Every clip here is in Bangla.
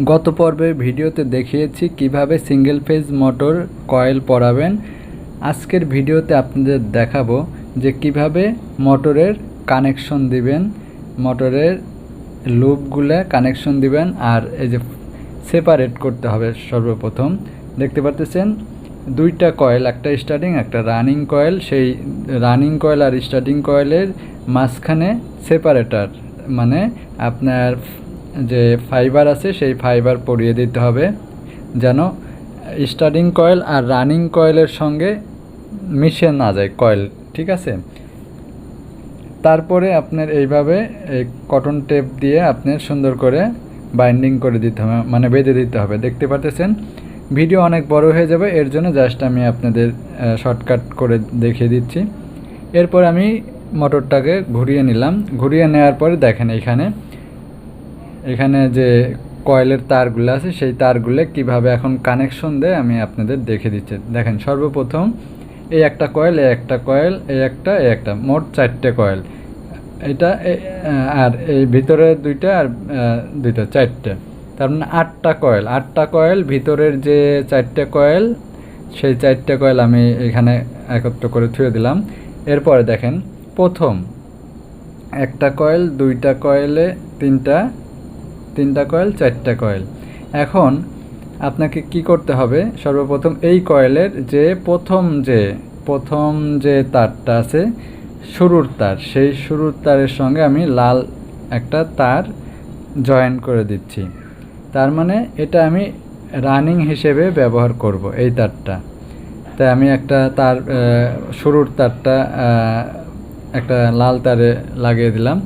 গত পর্বে ভিডিওতে দেখিয়েছি কীভাবে সিঙ্গেল ফেজ মোটর কয়েল পরাবেন। আজকের ভিডিওতে আপনাদের দেখাবো যে কীভাবে মোটরের কানেকশন দিবেন মোটরের লুপগুলো কানেকশন দিবেন আর এই যে সেপারেট করতে হবে সর্বপ্রথম। দেখতে পারতেছেন, দুইটা কয়েল একটা স্টার্টিং একটা রানিং কয়েল সেই রানিং কয়েল আর স্টার্টিং কয়েলের মাঝখানে সেপারেটর মানে আপনার যে ফাইবার আছে, সেই ফাইবার পরিয়ে দিতে হবে, যেন স্টার্টিং কয়েল আর রানিং কয়েলের সঙ্গে মিশে না যায় কয়েল, ঠিক আছে? তারপরে আপনার এইভাবে এই কটন টেপ দিয়ে আপনার সুন্দর করে বাইন্ডিং করে দিতে হবে মানে বেঁধে দিতে হবে, দেখতে পাচ্ছেন ভিডিও অনেক বড় হয়ে যাবে, এর জন্য জাস্ট আমি আপনাদের শর্টকাট করে দেখিয়ে দিচ্ছি। এরপর আমি মোটরটাকে ঘুরিয়ে নিলাম, ঘুরিয়ে নেওয়ার পরে দেখেন এখানে এখানে যে কয়েলের তারগুলো আছে, সেই তারগুলো কীভাবে এখন কানেকশন দেয় আমি আপনাদের দেখে দিচ্ছি। দেখেন, সর্বপ্রথম এই একটা কয়েল, এই একটা কয়েল, এই একটা এই একটা, মোট চারটে কয়েল। এটা আর এই ভিতরে দুইটা আর দুইটা, চারটে। তার মানে আটটা কয়েল। আটটা কয়েল, ভিতরের যে চারটে কয়েল, সেই চারটে কয়েল আমি এখানে একত্র করে থুয়ে দিলাম। এরপরে দেখেন, প্রথম একটা কয়েল, দুইটা কয়েলে তিনটা তিনটা কয়েল, চারটা কয়েল। এখন আপনাকে কি করতে হবে? সর্বপ্রথম এই কয়েলের যে প্রথম যে প্রথম যে তারটা আছে, শুরুর তার, সেই শুরুর তারের সঙ্গে আমি লাল একটা তার জয়েন করে দিচ্ছি। তার মানে এটা আমি রানিং হিসেবে ব্যবহার করব এই তারটা। তাই আমি একটা তার শুরুর তারটা একটা লাল তারে লাগিয়ে দিলাম।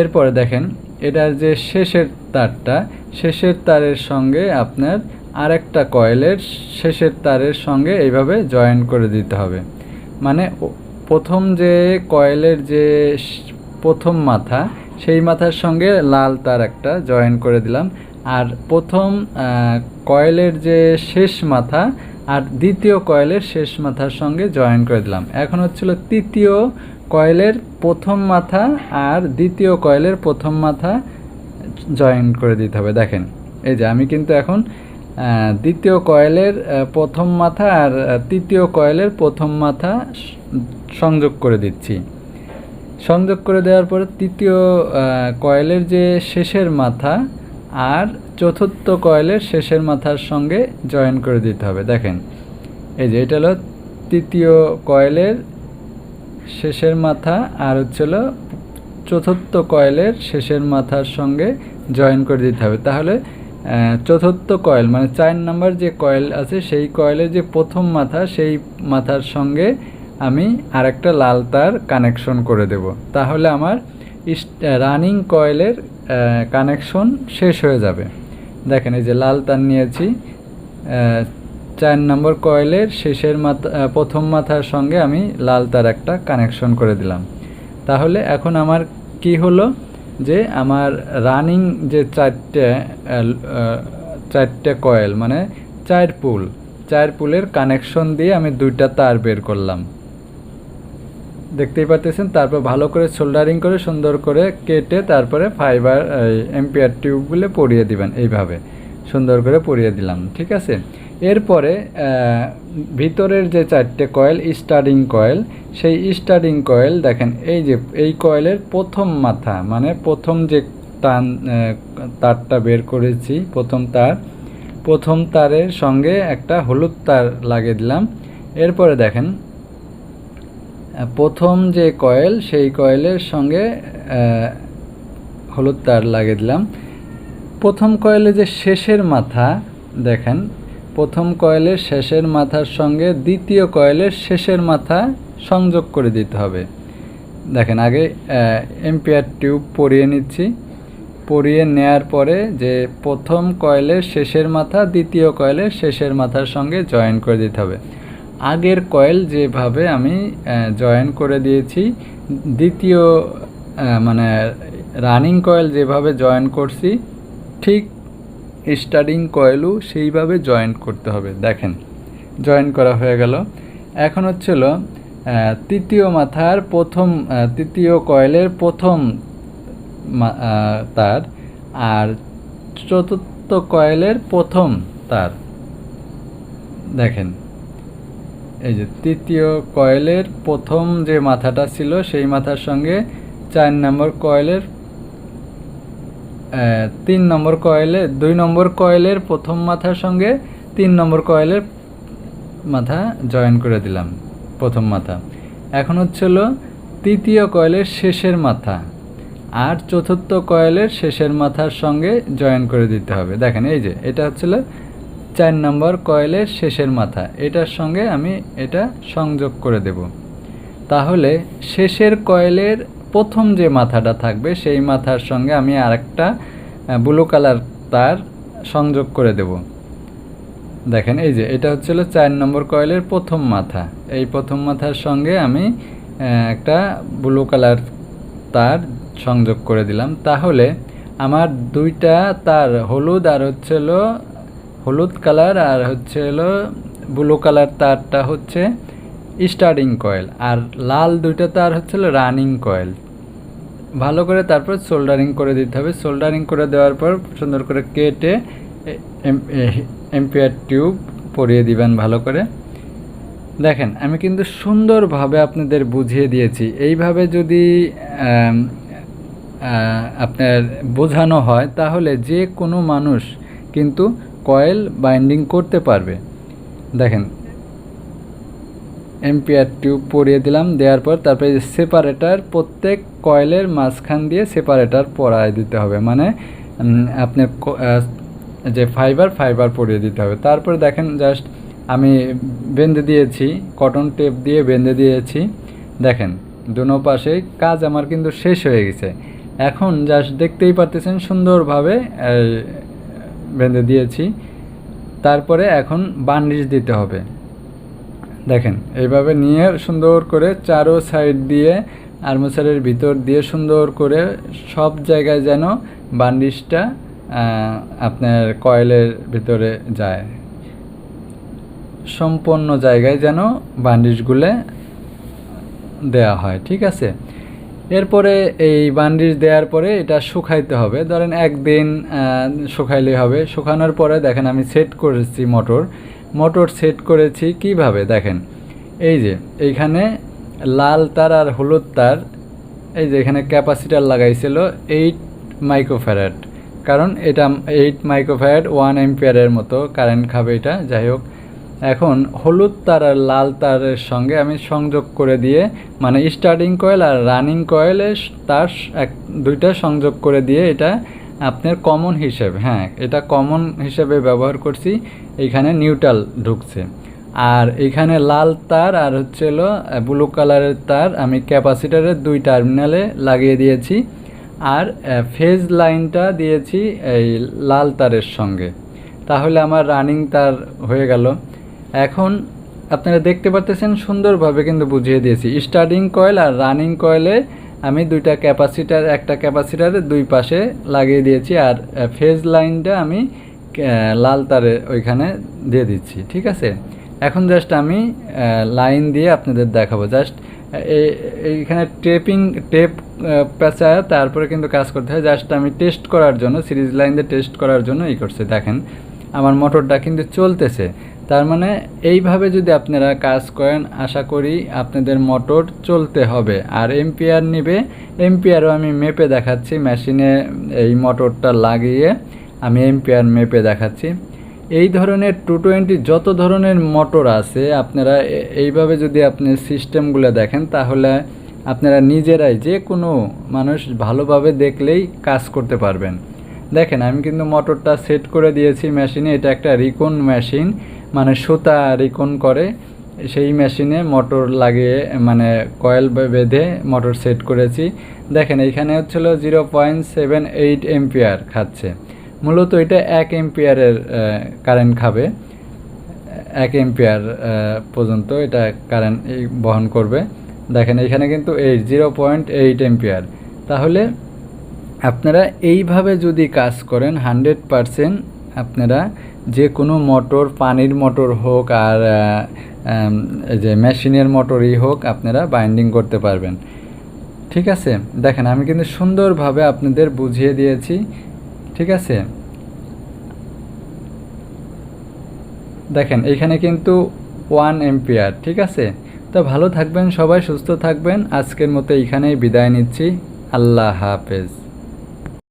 এরপরে দেখেন এটার যে শেষের তারটা, শেষের তারের সঙ্গে আপনার আরেকটা কয়েলের শেষের তারের সঙ্গে এইভাবে জয়েন করে দিতে হবে। মানে প্রথম যে কয়েলের যে প্রথম মাথা, সেই মাথার সঙ্গে লাল তার একটা জয়েন করে দিলাম। আর প্রথম কয়েলের যে শেষ মাথা আর দ্বিতীয় কয়েলের শেষ মাথার সঙ্গে জয়েন করে দিলাম। এখন হচ্ছিল তৃতীয় কয়েলের প্রথম মাথা আর দ্বিতীয় কয়েলের প্রথম মাথা জয়েন করে দিতে হবে। দেখেন, এই যে আমি কিন্তু এখন দ্বিতীয় কয়েলের প্রথম মাথা আর তৃতীয় কয়েলের প্রথম মাথা সংযোগ করে দিচ্ছি। সংযোগ করে দেওয়ার পরে তৃতীয় কয়েলের যে শেষের মাথা আর চতুর্থ কয়েলের শেষের মাথার সঙ্গে জয়েন করে দিতে হবে। দেখেন, এই যে এটা হলো তৃতীয় কয়েলের শেষের মাথা আর হচ্ছিল চতুর্থ কয়েলের শেষের মাথার সঙ্গে জয়েন করে দিতে হবে। তাহলে চতুর্থ কয়েল মানে চার নাম্বার যে কয়েল আছে, সেই কয়েলের যে প্রথম মাথা, সেই মাথার সঙ্গে আমি আরেকটা লাল তার কানেকশন করে দেব। তাহলে আমার রানিং কয়েলের কানেকশন শেষ হয়ে যাবে। দেখেন এই যে লাল তার নিয়েছি চার নম্বর কয়েলের শেষের মাথা প্রথম মাথার সঙ্গে আমি লাল তার একটা কানেকশন করে দিলাম। তাহলে এখন আমার কি হলো? যে আমার রানিং যে চারটে চারটে কয়েল মানে চার পুল, চার পুলের কানেকশন দিয়ে আমি দুইটা তার বের করলাম। দেখতেই পাচ্ছেন তারপর ভালো করে সোল্ডারিং করে সুন্দর করে কেটে তারপরে ফাইবার এমপিআর টিউবগুলো পরিয়ে দিবেন, এইভাবে সুন্দর করে পরিয়ে দিলাম, ঠিক আছে? এরপরে ভিতরের যে চারটে কয়েল, স্টার্টিং কয়েল, সেই স্টার্টিং কয়েল দেখেন, এই যে, এই কয়েলের প্রথম মাথা মানে প্রথম যে টান তারটা বের করেছি, প্রথম তার, প্রথম তারের সঙ্গে একটা হলুদ তার লাগিয়ে দিলাম। এরপরে দেখেন প্রথম যে কয়েল, সেই কয়েলের সঙ্গে হলুদ তার লাগিয়ে দিলাম। প্রথম কয়েলে যে শেষের মাথা, দেখেন প্রথম কয়েলের শেষের মাথার সঙ্গে দ্বিতীয় কয়েলের শেষের মাথা সংযোগ করে দিতে হবে। দেখেন, আগে এমপিআর টিউব পরিয়ে নিচ্ছি। পরিয়ে নেয়ার পরে যে প্রথম কয়েলের শেষের মাথা, দ্বিতীয় কয়েলের শেষের মাথার সঙ্গে জয়েন করে দিতে হবে। আগের কয়েল যেভাবে আমি জয়েন করে দিয়েছি, দ্বিতীয় মানে রানিং কয়েল যেভাবে জয়েন করছি, ঠিক স্টার্টিং কয়েলও সেইভাবে জয়েন করতে হবে। দেখেন, জয়েন করা হয়ে গেল। এখন হচ্ছিল তৃতীয় মাথার প্রথম তৃতীয় কয়েলের প্রথম তার আর চতুর্থ কয়েলের প্রথম তার। দেখেন, এই যে তৃতীয় কয়েলের প্রথম যে মাথাটা ছিল, সেই মাথার সঙ্গে চার নম্বর কয়েলের তিন নম্বর কয়েলে, দুই নম্বর কয়েলের প্রথম মাথার সঙ্গে তিন নম্বর কয়েলের মাথা জয়েন করে দিলাম, প্রথম মাথা। এখন হচ্ছিল তৃতীয় কয়েলের শেষের মাথা আর চতুর্থ কয়েলের শেষের মাথার সঙ্গে জয়েন করে দিতে হবে। দেখেন, এই যে, এটা হচ্ছিল চার নম্বর কয়েলের শেষের মাথা। এটার সঙ্গে আমি এটা সংযোগ করে দেব। তাহলে শেষের কয়েলের প্রথম যে মাথাটা থাকবে, সেই মাথার সঙ্গে আমি আরেকটা ব্লু কালার তার সংযোগ করে দেব। দেখেন, এই যে, এটা হচ্ছিল চার নম্বর কয়েলের প্রথম মাথা। এই প্রথম মাথার সঙ্গে আমি একটা ব্লু কালার তার সংযোগ করে দিলাম। তাহলে আমার দুইটা তার, হলুদ আর হচ্ছে হলো হলুদ কালার আর হচ্ছে হলো ব্লু কালার তারটা হচ্ছে স্টার্টিং কয়েল আর লাল দুইটা তার হচ্ছে রানিং কয়েল ভালো করে তারপর সোল্ডারিং করে দিতে হবে। সোল্ডারিং করে দেওয়ার পর সুন্দর করে কেটে এম্পিয়ার টিউব পরিয়ে দিবেন ভালো করে। দেখেন, আমি কিন্তু সুন্দরভাবে আপনাদের বুঝিয়ে দিয়েছি। এইভাবে যদি আপনার বোঝানো হয়, তাহলে যে কোনো মানুষ কিন্তু কয়েল বাইন্ডিং করতে পারবে। দেখেন এম্পিয়ার টিউব পরিয়ে দিলাম, দেওয়ার পর তারপরে সেপারেটার প্রত্যেক কয়েলের মাঝখান দিয়ে সেপারেটার পরায় দিতে হবে। মানে আপনার যে ফাইবার ফাইবার পরিয়ে দিতে হবে। তারপরে দেখেন জাস্ট আমি বেঁধে দিয়েছি কটন টেপ দিয়ে বেঁধে দিয়েছি। দেখেন, দুনো পাশে কাজ আমার কিন্তু শেষ হয়ে গেছে। এখন জাস্ট দেখতেই পারতেছেন সুন্দরভাবে বেঁধে দিয়েছি। তারপরে এখন বান্ডিশ দিতে হবে। দেখেন এইভাবে নিয়ে সুন্দর করে চারো সাইড দিয়ে আর্মচারের ভিতর দিয়ে সুন্দর করে সব জায়গায় যেন বান্ডিশটা আপনার কয়েলের ভিতরে যায়। সম্পূর্ণ জায়গায় যেন বান্ডিশগুলো দেয়া হয় ঠিক আছে? এরপরে এই বান্ডিশ দেওয়ার পরে এটা শুকাইতে হবে। ধরেন একদিন আহ, শুকাইলে হবে। শুকানোর পরে দেখেন আমি সেট করেছি মোটর মোটর সেট করেছি কীভাবে? দেখেন, এই যে এইখানে লাল তার আর হলুদ তার, এই যে এখানে ক্যাপাসিটার লাগাইছিল এইট মাইক্রোফ্যারাড কারণ এটা এইট মাইক্রোফ্যারাড ওয়ান এম্পিয়ারের মতো কারেন্ট খাবে এটা, যাই হোক। এখন হলুদ তার আর লাল তারের সঙ্গে আমি সংযোগ করে দিয়ে মানে স্টার্টিং কয়েল আর রানিং কয়েলে তার এক, দুইটা সংযোগ করে দিয়ে এটা আপনার কমন হিসেবে হ্যাঁ এটা কমন হিসেবে ব্যবহার করছি এইখানে নিউট্রাল ঢুকছে। আর এইখানে লাল তার আর হচ্ছে হলো ব্লু কালারের তার আমি ক্যাপাসিটারের দুই টার্মিনালে লাগিয়ে দিয়েছি। আর ফেজ লাইনটা দিয়েছি এই লাল তারের সঙ্গে। তাহলে আমার রানিং তার হয়ে গেল। এখন আপনারা দেখতে পারতেছেন সুন্দরভাবে কিন্তু বুঝিয়ে দিয়েছি। স্টার্টিং কয়েল আর রানিং কয়েলে আমি দুইটা ক্যাপাসিটার, একটা ক্যাপাসিটারের দুই পাশে লাগিয়ে দিয়েছি আর ফেজ লাইনটা আমি লাল তারে ওইখানে দিয়ে দিচ্ছি, ঠিক আছে? এখন জাস্ট আমি লাইন দিয়ে আপনাদের দেখাবো। জাস্ট এইখানে টেপিং টেপ পেঁচায়, তারপরে কিন্তু কাজ করতে হয়। জাস্ট আমি টেস্ট করার জন্য, সিরিজ লাইন দিয়ে টেস্ট করার জন্য এই করছে। দেখেন, আমার মোটরটা কিন্তু চলতেছে। তার মানে এইভাবে যদি আপনারা কাজ করেন, আশা করি আপনাদের মোটর চলতে হবে। আর এম্পিয়ার নেবে এম্পিয়ারও আমি মেপে দেখাচ্ছি, মেশিনে এই মোটরটা লাগিয়ে আমি এম্পিয়ার মেপে দেখাচ্ছি। এই ধরনের টু টোয়েন্টি যত ধরনের মোটর আছে, আপনারা এইভাবে যদি আপনি সিস্টেমগুলো দেখেন, তাহলে আপনারা নিজেরাই যে কোনো মানুষ ভালোভাবে দেখলেই কাজ করতে পারবেন। দেখেন, আমি কিন্তু মোটরটা সেট করে দিয়েছি মেশিনে, এটা একটা রিকন মেশিন। মানে সুতা রিকন করে, সেই মেশিনে মোটর লাগিয়ে মানে কয়েল বেঁধে মোটর সেট করেছি। দেখেন, এইখানে হচ্ছিল zero point seven eight ampere খাচ্ছে। মূলত এটা এক এম্পিয়ারের কারেন্ট খাবে। এক এম্পিয়ার পর্যন্ত এটা কারেন্ট বহন করবে। দেখেন এখানে কিন্তু এই জিরো পয়েন্ট এইট এম্পিয়ার। তাহলে আপনারা এইভাবে যদি কাজ করেন, হান্ড্রেড পারসেন্ট আপনারা যে কোনো মোটর পানির মোটর হোক আর যে মেশিনের মোটরই হোক আপনারা বাইন্ডিং করতে পারবেন। ঠিক আছে? দেখেন, আমি কিন্তু সুন্দরভাবে আপনাদের বুঝিয়ে দিয়েছি। ঠিক আছে? দেখেন, এখানে কিন্তু ওয়ান এম্পিয়ার ঠিক আছে? তো ভালো থাকবেন সবাই, সুস্থ থাকবেন। আজকের মতো এইখানেই বিদায় নিচ্ছি। আল্লাহ হাফেজ।